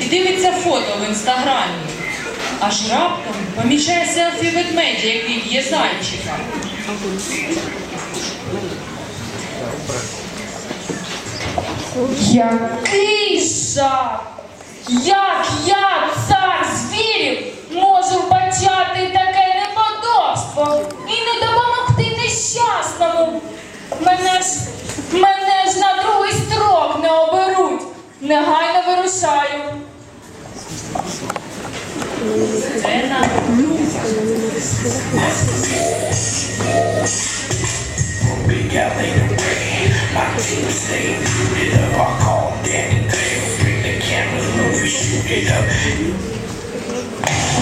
І дивиться фото в інстаграмі. Аж раптом помічає селфі ведмедя, який б'є зайчика. Який жах! Як я, цар звірів, можу вбачати таке неподобство it up.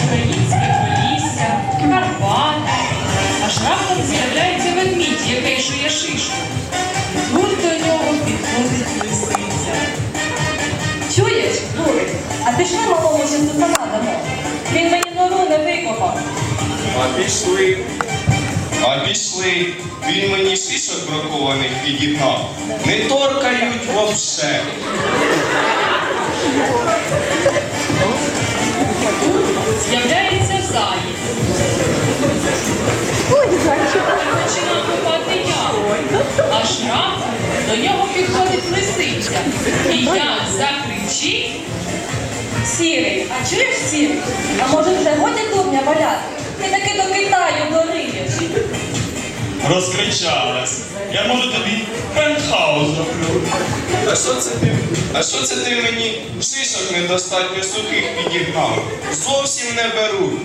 українське полісся, Карпати. Аж раптом з'являється ведмідь, який шує шишку. А пішли. А пішли. Він мені шишок бракованих підігнав. Не торкають вовше. З'являється заєць. Починає купати яму. Аж раптом до нього підходить лисиця. І як закричить, Сірий, а чуєш сірий? А може вже годі дурня валяти? Ти таки до Китаю дориєш. Розкричалась. Я можу тобі пентхаус зроблю. А що це ти? А що це ти мені шишок недостатньо сухих підігнав? Зовсім не беруть.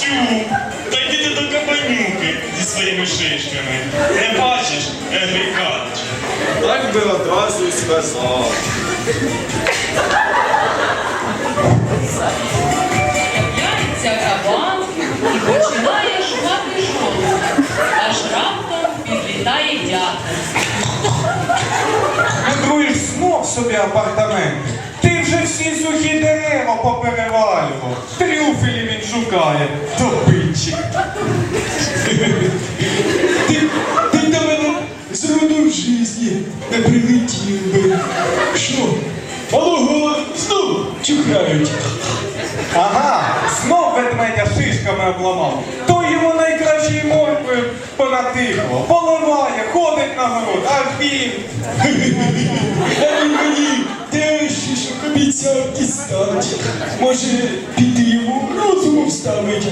Тю, та йди ти до кабанюки зі своїми шишками. Не бачиш, Енрікадича. Так би одразу й сказав. Собі апартамент. Ти вже всі сухі дерева поперевалював. Трюфелі він шукає. Добитчик. Ти, ти до мене з роду в житті не прилетів би. Що? Алого, знов чухають. Ага, знов ведмедя шишками обламав. То йому найкращою морквою понатихло. Поливає, ходить на город, а він. Шишок обіцяв. Може, піти йому розуму вставить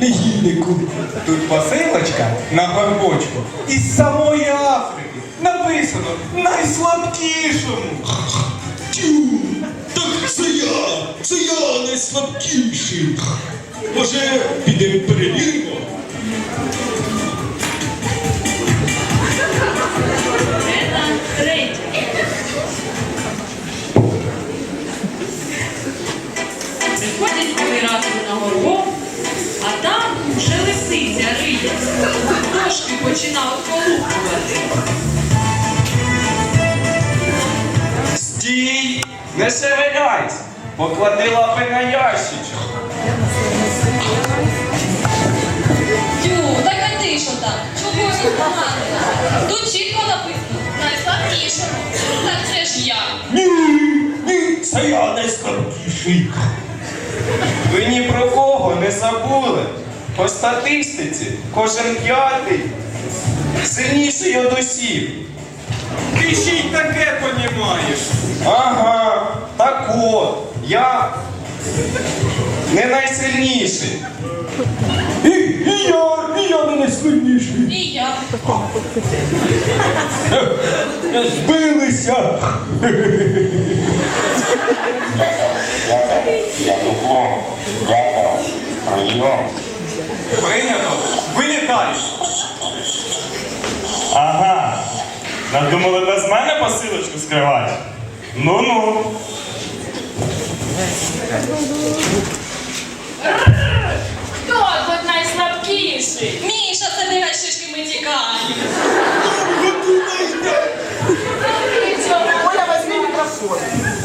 негіднику. Тут посилочка на горбочку із самої Африки. Написано найслабкішому. Тю, так це я, це я найслабкіший. Може, підемо перевіримо? Починав полупувати. Стій! Не шевеляйся! Поклади лапи на ящичок. Тю, так а ти що там? Чого погано? Тут чітко написано. Найслабкішому. Так це ж я. Ні, ні, це я найслабкіший. Ви ні про кого не забули. По статистиці кожен п'ятий сильніший од усіх. Ти ще й таке понімаєш. Ага, так от, я не найсильніший. І, і я, і я не найсильніший. І я. Збилися. Я дупло. Дякую. Прийом. Прийнято. Вилітай. Ага. Надумали без мене посилочку скривати? Ну-ну. Хто тут найслабкіший? Міша, забирай шишки, ми тікаємо.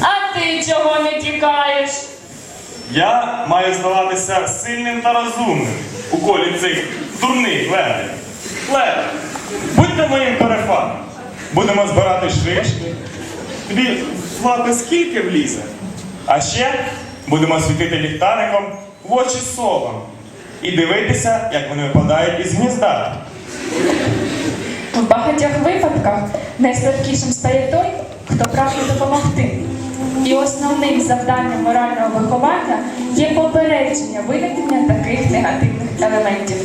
А ти чого не тікаєш? Я маю здаватися сильним та розумним у колі цих дурних левів. Лев, будьте моїм перефаном. Будемо збирати шишки. Тобі в скільки влізе? А ще будемо світити ліхтариком в очі совам і дивитися, як вони випадають із гнізда. В багатьох випадках найслабкішим стає той, хто прагне допомогти. І основним завданням морального виховання є попередження виникнення таких негативних елементів.